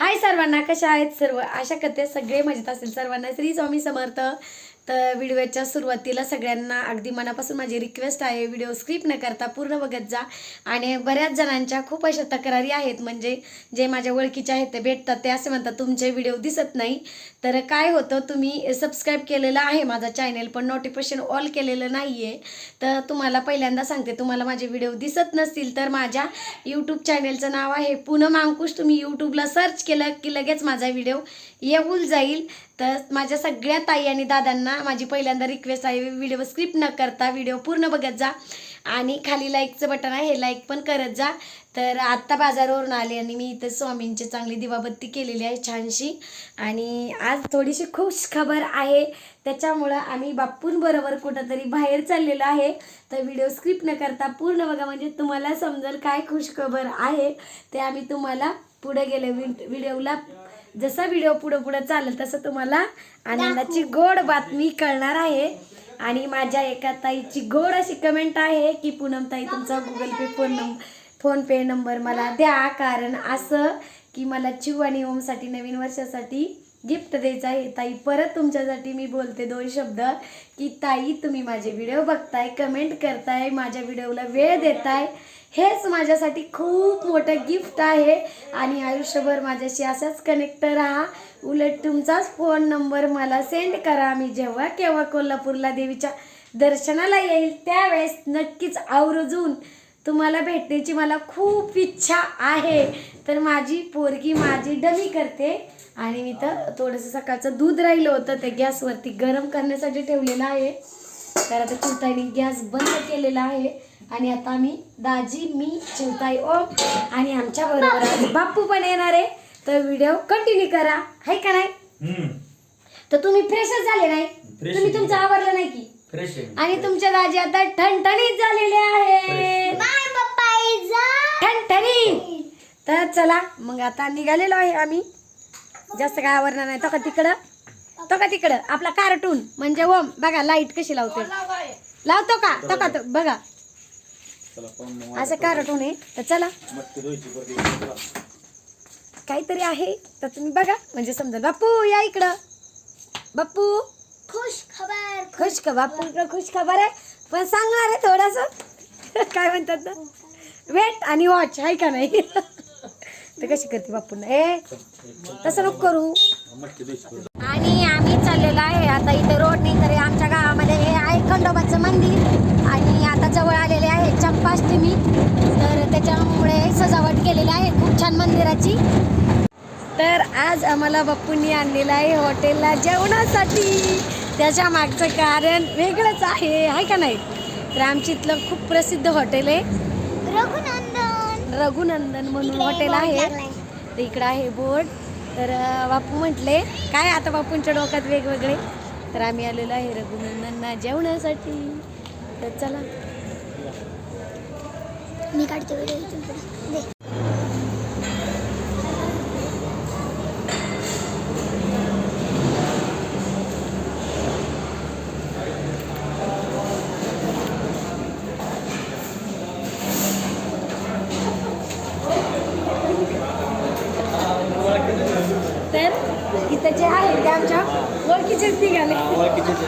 हाय सर्वांना कशा आहेत सर्व? आशा करते सगळे मजेत असेल. सर्वांना श्री स्वामी समर्थ. तर व्हिडिओच्या सुरुवातीला सगळ्यांना अगदी मनापासून माझी रिक्वेस्ट आहे व्हिडिओ स्किप न करता पूर्ण बघत जा. आणि बऱ्याच जणांच्या खूप अशा तक्रारी आहेत म्हणजे जे माझ्या ओळखीचे आहेत ते भेटतात ते असे म्हणतात तुमचे व्हिडिओ दिसत नाही. तर काय होतं तुम्ही सबस्क्राईब केलेलं आहे माझा चॅनेल पण नोटिफिकेशन ऑल केलेलं नाही आहे तर तुम्हाला पहिल्यांदा सांगते तुम्हाला माझे व्हिडिओ दिसत नसतील तर माझ्या यूट्यूब चॅनेलचं नाव आहे पूनम अंकुश. तुम्ही यूट्यूबला सर्च केलं की लगेच माझा व्हिडिओ येऊन जाईल. तर माझ्या सगळ्या ताई आणि दादांना माझी पहिल्यांदा रिक्वेस्ट आहे व्हिडिओ स्क्रिप्ट न करता व्हिडिओ पूर्ण बघत जा. आणि खाली लाईकचं बटन आहे हे लाईक पण करत जा. तर आत्ता बाजारावरून आले आणि मी इथं स्वामींची चांगली दिवाबत्ती केलेली आहे छानशी. आणि आज थोडीशी खुश खबर आहे. त्याच्यामुळं आम्ही बाप्पूंबरोबर कुठंतरी बाहेर चाललेलो आहे. तर व्हिडिओ स्क्रिप्ट न करता पूर्ण बघा म्हणजे तुम्हाला समजेल काय खुश खबर आहे. ते आम्ही तुम्हाला पुढे गेले व्हिडिओला जसा व्हिडिओ पुढं पुढं चालेल तसं तुम्हाला आनंदाची गोड बातमी कळणार आहे. आणि माझ्या एका ताईची गोड अशी कमेंट आहे की पूनम ताई तुमचा Google Pay phone number PhonePe number मला द्या. कारण असं की मला चिव आणि ओमसाठी नवीन वर्षासाठी गिफ्ट द्यायचं आहे. ताई परत तुमच्यासाठी मी बोलते दोन शब्द की ताई तुम्ही माझे व्हिडिओ बघताय कमेंट करताय माझ्या व्हिडिओला वेळ देताय. हेच माझ्यासाठी खूप मोठं गिफ्ट आहे. आणि आयुष्यभर माझ्याशी असाच कनेक्ट राहा. उलट तुमचाच फोन नंबर मला सेंड करा. मी जेव्हा केव्हा कोल्हापूरला देवीच्या दर्शनाला येईल त्यावेळेस नक्कीच आवर्जून तुम्हाला भेटण्याची मला खूप इच्छा आहे. तर माझी पोरगी माझी डमी करते. आणि मी तर थोडंसं सकाळचं दूध राहिलं होतं. ते गॅसवरती गरम करण्यासाठी ठेवलेलं आहे. तर आता चिवताईने गॅस बंद केलेला आहे. आणि आता आम्ही दाजी मी चिवताई ओम आणि आमच्या बरोबर बाप्पू पण येणार आहे. तर व्हिडिओ कंटिन्यू करा. आहे का नाही? हम्म. तर तुम्ही फ्रेशच झाले नाही? तुम्ही. तुमचं आवरलं नाही की? फ्रेश आणि तुमच्या दाजी आता ठणठणीत झालेले आहे. ठणठणीत. तर चला मग आता निघालेलो आहे आम्ही. जास्त काय आवरणार नाही. तो का तिकडं. तो का तिकडं? आपला कार्टून म्हणजे ओम बघा लाइट कशी लावते. लावतो का? तो का तो? बघा. असं कार्टून आहे. तर चला. काहीतरी आहे. तर तुम्ही बघा. म्हणजे समजा बाप्पू या इकडं. बाप्पू खुश खबर खुश का बाप्पू इकडं खुश खबर आहे. पण सांगणार आहे थोडस. काय म्हणतात ना? वेट आणि वॉच आहे का नाही? ते कशी करते बाप्पून ए तसं नको करू. चाललेलो आहे. आता इथे रोडने तर आमच्या गावामध्ये हे आहे खंडोबाचं मंदिर. आणि आता जवळ आलेले आहे चंपाष्टमी. तर त्याच्यामुळे सजावट केलेली आहे. खूप छान मंदिराची. तर आज आम्हाला बाप्पूंनी आणलेलं आहे हॉटेलला जेवणासाठी. त्याच्या मागचं कारण वेगळंच आहे. आहे का नाही? तर आमच्या इथलं खूप प्रसिद्ध हॉटेल आहे. रघुनंदन. रघुनंदन म्हणून हॉटेल आहे. तर इकडं आहे बोर्ड. तर बापू म्हटले काय आता बापूंच्या डोक्यात वेगवेगळे? तर आम्ही आलेलो आहे रघुनंदनना जेवणासाठी. तर चला. मी काढते इथं जे आहे ते आमच्या ओळखीचेच निघाले ओळखीचेच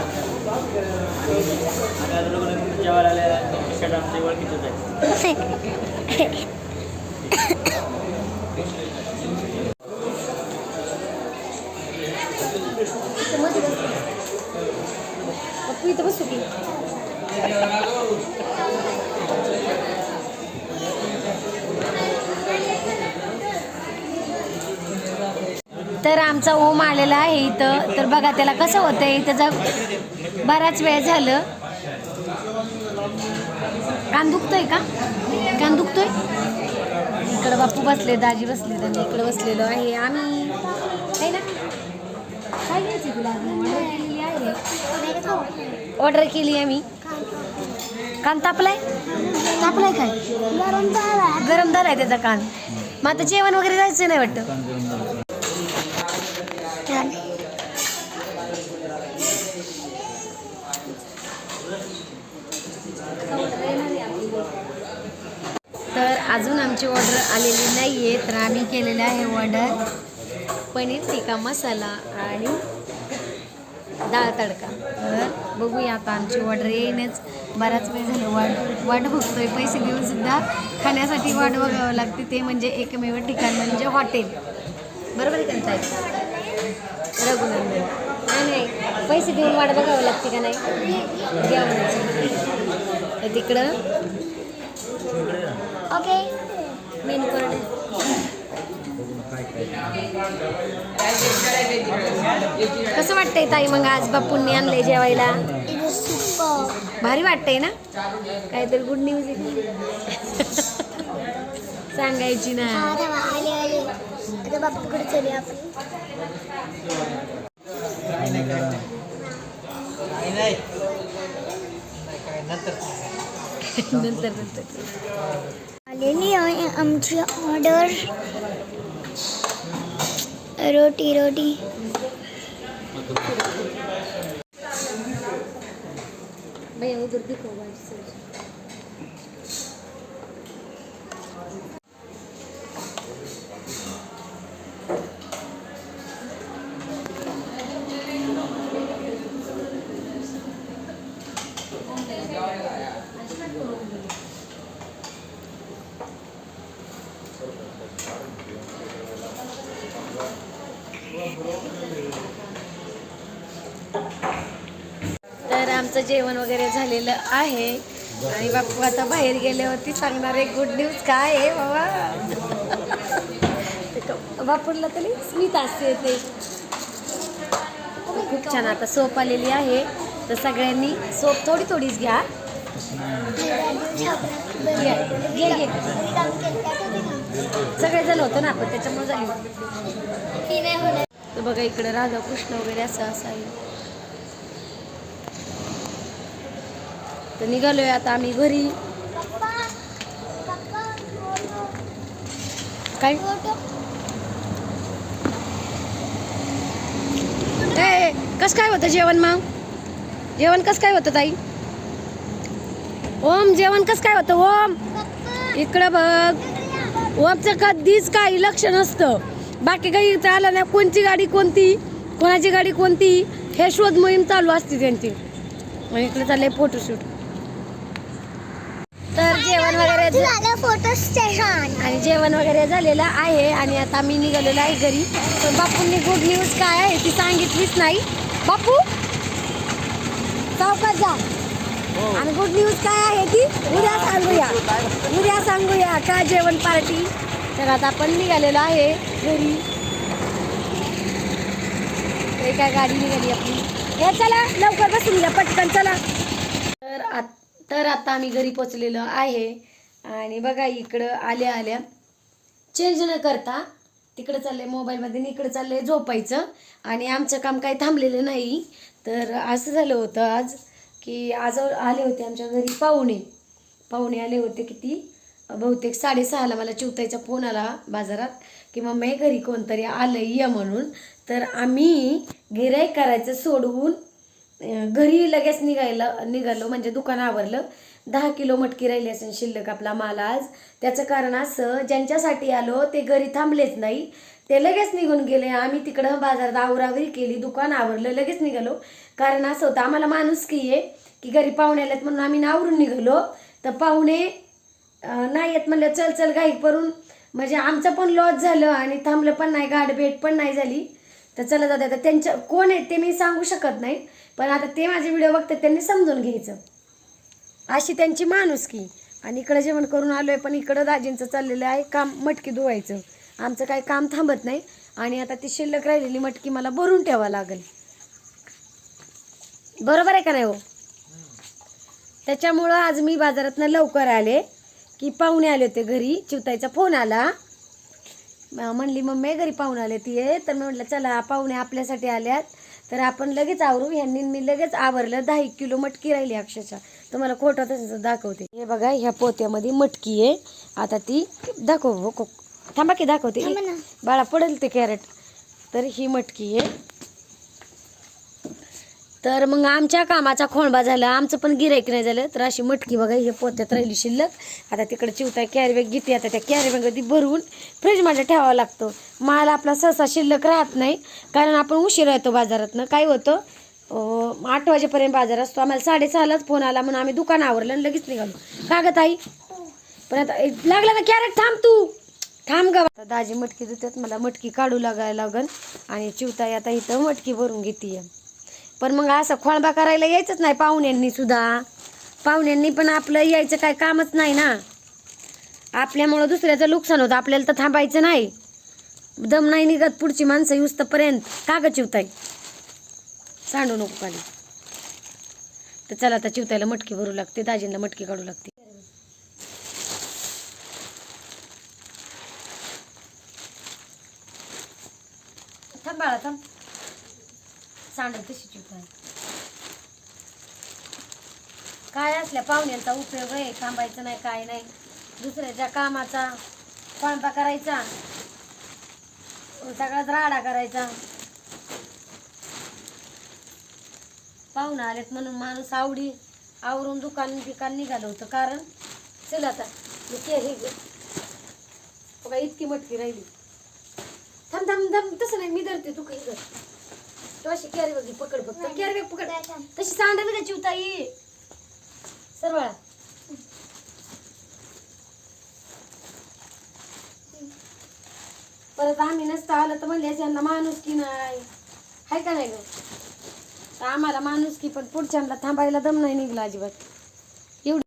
जेवायला आलेला आहे. शेट आमचे ओळखीचेच आहे इथं मध्ये बस. बापू इथं बसू की तर आमचा ओम आलेला आहे इथं. तर बघा त्याला कसं होतं आहे त्याचा बराच वेळ झालं. कान दुखतोय का? कान दुखतोय? इकडं बापू बसले दाजी बसले आणि इकडं बसलेलो आहे आम्ही. आहे ना? काय घ्यायची तुला? ऑर्डर आहे ऑर्डर केली आम्ही. कान तापलाय? तापलाय काय? गरम आहे गरम झालाय त्याचा कान. मग आता जेवण वगैरे जायचं नाही वाटतं तर अजून आमची ऑर्डर आलेली नाही आहे तर आम्ही केलेलं आहे ऑर्डर पनीर टिक्का मसाला आणि डाळ तडका. तर बघूया आता आमची ऑर्डर येईनच. बराच वेळ झालं वाट वाट बघतोय. पैसे देऊन सुद्धा खाण्यासाठी वाट बघावं लागते. ते म्हणजे एकमेव ठिकाण म्हणजे हॉटेल. बरोबर आहे त्यांचा रघुनंदन. नाही नाही. पैसे देऊन वाट बघावं लागते का नाही? जेवणाची तिकडं ओके मेन कोरडे कसं वाटतंय ताई मग आज बापूंनी आणलंय जेवायला? भारी वाटतंय ना? काहीतरी गुड न्यूज सांगायची ना. बापूकडे चलूया आपण. नंतर नंतर. आलेली आहे आमची ऑर्डर रोटी रोटी। भैया उधर आमचं जेवण वगैरे झालेलं आहे. आणि बापू आता बाहेर गेल्यावरती सांगणार आहे गुड न्यूज काय आहे बाबा? बापूला तरी स्मित असते खूप छान आता सोप आलेली आहे. तर सगळ्यांनी सोप थोडी थोडीच घ्या. घे घे घे. सगळे झालं होतं ना आपण त्याच्यामुळे झाली. तर बघा इकडे राधाकृष्ण वगैरे असं असं आहे. तर निघालोय आता आम्ही घरी. काय? कस काय होतं जेवण मग? जेवण कस काय होतं ताई? ओम जेवण कस काय होतं ओम? इकडं बघ. ओमचं कधीच काही लक्ष नसतं. बाकी काही इथं आलं नाही. कोणची गाडी कोणती? कोणाची गाडी कोणती? हे शोध मोहीम चालू असते त्यांची. मग इकडे चाललंय फोटोशूट जेवण वगैरे फोटो स्टेशन आणि जेवण वगैरे झालेलं आहे आणि आता मी निघालेलो आहे घरी. तर बापूंनी गुड न्यूज काय आहे ती सांगितलीच नाही. बापू चौकात जा. आणि गुड न्यूज काय आहे ती? उद्या सांगूया. उद्या सांगूया काय जेवण पार्टी तर आता आपण निघालेलो आहे घरी. ते काय गाडी निघाली आपली. हे चला लवकर बसून घ्या पटकन चला. तर आत- तर आता आम्ही घरी पोचलेलो आहे. आणि बघा इकडं आल्या आल्या. चेंज न करता तिकडं चाललंय मोबाईलमध्ये आणि इकडं चाललंय झोपायचं. आणि आमचं काम काही थांबलेलं नाही. तर असं झालं होतं आज की आज आले होते आमच्या घरी पाहुणे. पाहुणे आले होते किती? बहुतेक साडेसहाला मला चिवताईचा फोन आला बाजारात की मम्मी घरी कोणतरी आलं ये म्हणून. तर आम्ही गिराईक करायचं सोडवून घरी लगेच निघायला निघालो म्हणजे दुकान आवरलं. दहा किलो मटकी राहिली असेल शिल्लक आपला माल आज. त्याचं कारण असं ज्यांच्यासाठी आलो ते घरी थांबलेच नाही. ते लगेच निघून गेले. आम्ही तिकडं बाजारात आवरावरी केली दुकान आवरलं लगेच निघालो. कारण असं होतं आम्हाला माणूस की आहे की घरी पाहुणे आलेत म्हणून आम्ही नावरून निघालो. तर पाहुणे नाही येत म्हणलं चल चल घाई करून. म्हणजे आमचं पण लॉस झालं आणि थांबलं पण नाही गाठ भेट पण नाही झाली. तर चला जाते आता त्यांच्या कोण आहेत ते मी सांगू शकत नाही पण आता ते माझे व्हिडिओ बघतात त्यांनी समजून घ्यायचं. अशी त्यांची माणुसकी. आणि इकडं जेवण करून आलो आहे पण इकडं दाजींचं चाललेलं आहे काम मटकी धुवायचं. आमचं काही काम थांबत नाही. आणि आता ती शिल्लक राहिलेली मटकी मला भरून ठेवा लागेल. बरोबर आहे का नाही हो? त्याच्यामुळं आज मी बाजारातनं लवकर आले की पाहुणे आले होते घरी चिवताईचा फोन आला. म्हणली मम्मी घरी पाहुणे आले ती आहे तर मी म्हटलं चला पाहुणे आपल्यासाठी आल्यात. तर आपण लगेच आवरू. ह्यांनी मी लगेच आवरलं. दहा एक किलो मटकी राहिली अक्षरशः. तुम्हाला खोटं तसं दाखवते. हे बघा ह्या पोत्यामध्ये मटकी आहे. आता ती दाखव हो थांबा की दाखवते. बाळा पडेल ते कॅरेट. तर ही मटकी आहे. तर मग आमच्या कामाचा खोंडबा झाला. आमचं पण गिरायक नाही झालं. तर अशी मटकी बघा हे पोत्यात राहिली शिल्लक. आता तिकडे चिवताय कॅरीबॅग घेते. आता त्या कॅरीबॅगमध्ये भरून फ्रीजमध्ये ठेवावं लागतो. माल आपला सहसा शिल्लक राहत नाही. कारण आपण उशीर येतो बाजारातनं. काय होतं? आठ वाजेपर्यंत बाजार असतो. आम्हाला साडेसहालाच फोन आला म्हणून आम्ही दुकान आवरलं आणि लगेच निघालो. का गं ताई? पण आता लागला ना कॅरेट थांब तू. थांब गा. आता दाजी मटकी देतात. मला मटकी काढू लागायला लागन. आणि चिवताई आता इथं मटकी भरून घेते पण मग असं खोळबा करायला यायचंच नाही पाहुण्यांनी सुद्धा. पाहुण्यांनी पण आपलं यायचं काय कामच नाही ना. आपल्यामुळं दुसऱ्याचं नुकसान होतं आपल्याला तर थांबायचं नाही. दम नाही निघत पुढची माणसं युस्तपर्यंत का ग चिवताई सांडू नको खाली. तर चला आता चिवतायला मटकी भरू लागते दाजींना मटकी काढू लागते थांब बाळा थांब सांडत तशी चिपकाय काय असल्या पाहुण्यांचा उपयोग आहे? थांबायचं नाही काय नाही. दुसऱ्याच्या कामाचा पांपा करायचा सगळाच राडा करायचा. पाहुणा आलेत म्हणून माणूस आवडी आवरून दुकान बिकान निघालं होतं. कारण चला आता हे बघा इतकी मटकी राहिली. थांब थांब थांब तसं नाही मी धरते तू काही कर. तू अशी कॅरी बघी पकड फक्त. कॅरी बॅग पकड. तशी सांडल का चिवताई सरवाळा. परत आम्ही नसता आलं तर म्हणले यांना माणूस की नाही? हाय का नाही ग? आम्हाला माणूस की पण पुढच्यांना थांबायला दम नाही निघला अजिबात. एवढी